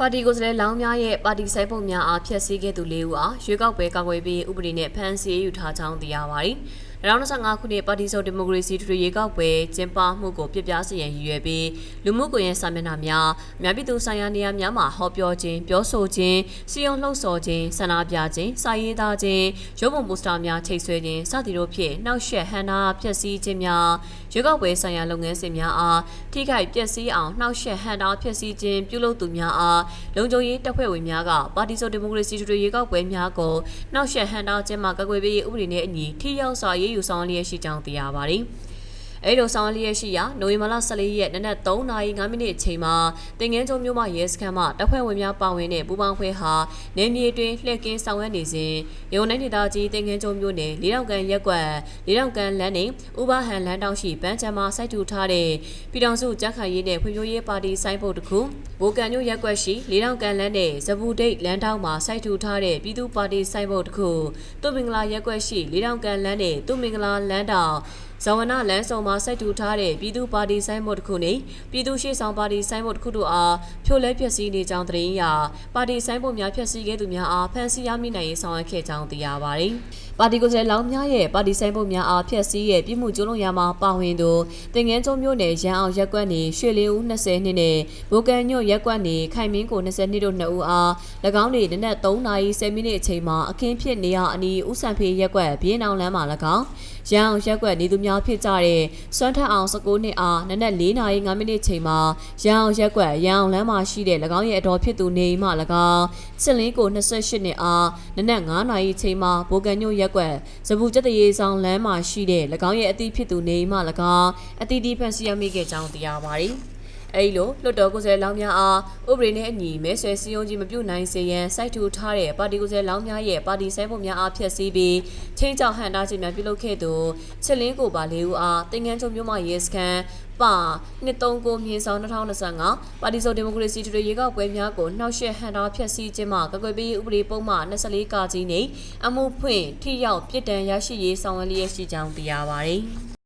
ပါတီကိုယ်စားလှယ်လောင်းများရဲ့ပါတီဆိုင်ပုံများအားဖျက်ဆီးခဲ့သူ၄ဦးအားရွေးကောက်ပွဲကာကွယ်ပေးဥပဒေနဲ့ဖမ်းဆီးယူထားကြောင်းသိရပါတယ်။ 2025ခုနှစ်ပါတီစုံဒီမိုကရေစီထူထူရွေးကောက်ပွဲကျင်းပမှုကိုပြပြစရန်ရည်ရွယ်ပြီးလူမှုကွန်ရက်စာမျက်နှာများအများပြည်သူဆိုင်ရာနေရာများမှာဟောပြောခြင်းပြောဆိုခြင်းစီယုံလှုပ်ဆော်ခြင်းဆန္ဒပြခြင်းစာရေးသားခြင်းရုပ်ပုံပိုစတာများချိတ်ဆွဲခြင်းစသည်တို့ဖြင့်နှောက်ယှက်ဟန်နာဖျက်ဆီးခြင်းများရွေးကောက်ပွဲဆိုင်ရာလုပ်ငန်းစဉ်များအားထိခိုက်ပျက်စီးအောင်နှောက်ယှက်ဟန်နာဖျက်ဆီးခြင်းပြုလုပ်သူများအားလုံခြုံရေးတပ်ဖွဲ့ဝင်များကပါတီစုံဒီမိုကရေစီထူထူရွေးကောက်ပွဲများကိုနှောက်ယှက်ဟန်နာခြင်းမှာကာကွယ်ပေးရေးဥပဒေနဲ့အညီထိရောက်စွာရေးယူဆောင်လျက်ရှိကြောင်းသိရပါတယ်။ အဲ့လိုဆောင်လျက်ရှိရာနိုဝင်ဘာလ14ရက်နနက်3:05မိနစ်အချိန်မှာတင်ငန်းကျုံမြို့မှရဲစခန်းမှတပ်ဖွဲ့ဝင်များပါဝင်တဲ့ပူးပေါင်းဖွဲ့ဟာနေမြေတွင်လှည့်ကင်းဆောင်ရွက်နေစဉ်ရုံနိုင်ဒေသကြီးတင်ငန်းကျုံမြို့နယ်လေးတောင်ကန်ရက်ကွက်လေးတောင်ကန်လမ်းနှင့်ဥပဟန်လမ်းတောင်ရှိပန်းချမ်းမှာစိုက်ထူထားတဲ့ပြည်တော်စုကြက်ခိုင်ရေးနဲ့ဖွံ့ဖြိုးရေးပါတီစိုင်းဖို့တစ်ခုဘိုကန်မြို့ရက်ကွက်ရှိလေးတောင်ကန်လမ်းနဲ့ဇဘူဒိတ်လမ်းတောင်မှာစိုက်ထူထားတဲ့ပြည်သူ့ပါတီစိုင်းဖို့တစ်ခုတုတ်မင်္ဂလာရက်ကွက်ရှိလေးတောင်ကန်လမ်းနဲ့တုတ်မင်္ဂလာလမ်းတောင် ဇဝနလမ်းဆောင်မှာစိုက်ထူထားတဲ့ပြည်သူ့ပါတီဆိုင်ဘုတ်တစ်ခုနဲ့ပြည်သူ့ရှေ့ဆောင်ပါတီဆိုင်ဘုတ်တစ်ခုတို့အားဖြိုလဲဖျက်ဆီးနေကြောင်းသတင်းရပါတီဆိုင်ဘုတ်များဖျက်ဆီးခဲ့သူများအားဖမ်းဆီးရမိနိုင်ရေးဆောင်ရွက်ခဲ့ကြောင်းသိရပါတယ်။ ပါတီကိုယ်စားလှယ်လောင်းများရဲ့ပါတီဆိုင်ဘုတ်များအားဖျက်ဆီးရဲ့ပြည်မှုကျူးလွန်ရာမှာပါဝင်သူတင်ငန်းကျုံမြို့နယ်ရန်အောင်ရက်ကွက်နေရွှေလင်းဦး20နှစ်နဲ့ဘိုကန်ညွတ်ရက်ကွက်နေခိုင်မင်းကို20နှစ်တို့နှစ်ဦးအား၎င်းတွေနနက်3:30မိနစ်အချိန်မှာအခင်းဖြစ်နေရအနီးဦးဆန်ဖေးရက်ကွက်ဘင်းအောင်လမ်းမှာ၎င်းရန်အောင်ရက်ကွက်နေသူများဖြစ်ကြတဲ့စွမ်းထက်အောင်19နှစ်အားနနက်4:05မိနစ်ချိန်မှာရန်အောင်ရက်ကွက်ရန်အောင်လမ်းမှာရှိတဲ့၎င်းရဲ့အတော်ဖြစ်သူနေအိမ်မှ၎င်းစစ်လင်းကို28နှစ်အားနနက်9:00ချိန်မှာဘိုကန်ညိုရက်ကွက်ဇပူကျက်တရေဆောင်လမ်းမှာရှိတဲ့၎င်းရဲ့အသည့်ဖြစ်သူနေအိမ်မှ၎င်းအသီးသီးဖန်ဆီးရမိခဲ့ကြောင်းသိရပါတယ် အဲဒီလိုလွှတ်တော်ကိုယ်စားလှယ်လောင်းများအားဥပဒေနဲ့အညီမဲဆွယ်စည်းရုံးခြင်းမပြုနိုင်စေရန်စိုက်ထူထားတဲ့ပါတီကိုယ်စားလှယ်လောင်းများရဲ့ပါတီဆိုင်ပုံများအားဖျက်ဆီးပြီးချင်းကြောက်ဟန်တာခြင်းများပြုလုပ်ခဲ့သူချစ်လင်းကိုပါလေးဦးအားတင်ငန်းချုံမြို့မှရဲစခန်းပါ239မြင်းဆောင်2025ပါတီစုံဒီမိုကရေစီထူထူရေကောက်ပွဲများကိုနှောက်ယှက်ဟန်တာဖျက်ဆီးခြင်းမှကာကွယ်ပေးရေးဥပဒေပုံမှန်24ကာကြီးနှင့်အမှုဖွင့်ထိရောက်ပြစ်ဒဏ်ရရှိရေးဆောင်ရွက်လျက်ရှိကြောင်းသိရပါသည်